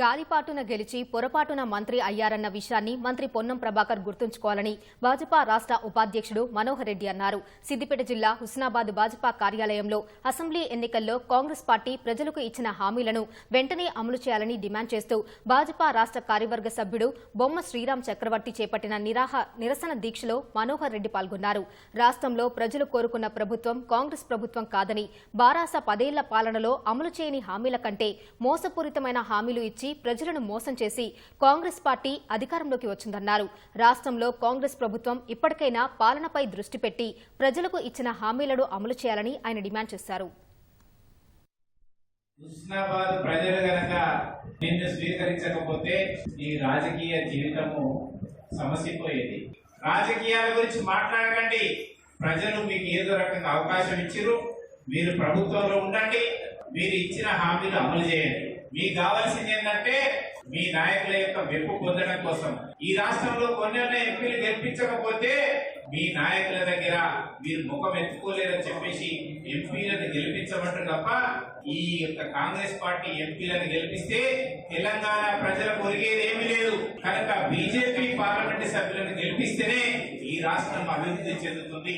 గాలిపాటున గెలిచి పొరపాటున మంత్రి అయ్యారన్న విషయాన్ని మంత్రి పొన్నం ప్రభాకర్ గుర్తుంచుకోవాలని భాజపా రాష్ట్ర ఉపాధ్యక్షుడు మనోహర్ రెడ్డి అన్నారు. సిద్దిపేట జిల్లా హుస్నాబాద్ భాజపా కార్యాలయంలో అసెంబ్లీ ఎన్నికల్లో కాంగ్రెస్ పార్టీ ప్రజలకు ఇచ్చిన హామీలను వెంటనే అమలు చేయాలని డిమాండ్ చేస్తూ భాజపా రాష్ట్ర కార్యవర్గ సభ్యుడు బొమ్మ శ్రీరామ్ చక్రవర్తి చేపట్టిన నిరాహ నిరసన దీక్షలో మనోహర్ రెడ్డి పాల్గొన్నారు. రాష్ట్రంలో ప్రజలు కోరుకున్న ప్రభుత్వం కాంగ్రెస్ ప్రభుత్వం కాదని బారాస పదేళ్ళ పాలనలో అమలు చేయని హామీల కంటే మోసపూరితమైన హామీలు ఇచ్చి ప్రజలను మోసం చేసి కాంగ్రెస్ పార్టీ అధికారంలోకి వచ్చిందన్నారు. రాష్ట్రంలో కాంగ్రెస్ ప్రభుత్వం ఇప్పటికైనా పాలనపై దృష్టి పెట్టి ప్రజలకు ఇచ్చిన హామీలను అమలు చేయాలని ఆయన డిమాండ్ చేశారు. హుస్నాబాద్ ప్రజలు గనక నిన్ను స్వీకరించకపోతే ఈ రాజకీయ జీవితము సమసిపోయేది. రాజకీయాల గురించి మాట్లాడకండి. ప్రజలు మీకు ఏదో రకంగా అవకాశం ఇచ్చిర్రు. మీరు ప్రభుత్వంలో ఉండండి. మీరు ఇచ్చిన హామీలు అమలు చేయండి. మీకు కావాల్సింది ఏంటంటే మీ నాయకుల యొక్క మెప్పు పొందడం కోసం. ఈ రాష్ట్రంలో కొన్ని ఎంపీలు గెలిపించకపోతే మీ నాయకుల దగ్గర మీరు ముఖం ఎత్తుకోలేదని చెప్పేసి ఎంపీలను గెలిపించమంటారు తప్ప ఈ యొక్క కాంగ్రెస్ పార్టీ ఎంపీలను గెలిపిస్తే తెలంగాణ ప్రజలకు ఒరిగేది ఏమీ లేదు. కనుక బీజేపీ పార్లమెంట్ సభ్యులను గెలిపిస్తేనే ఈ రాష్ట్రం అభివృద్ధి చెందుతుంది.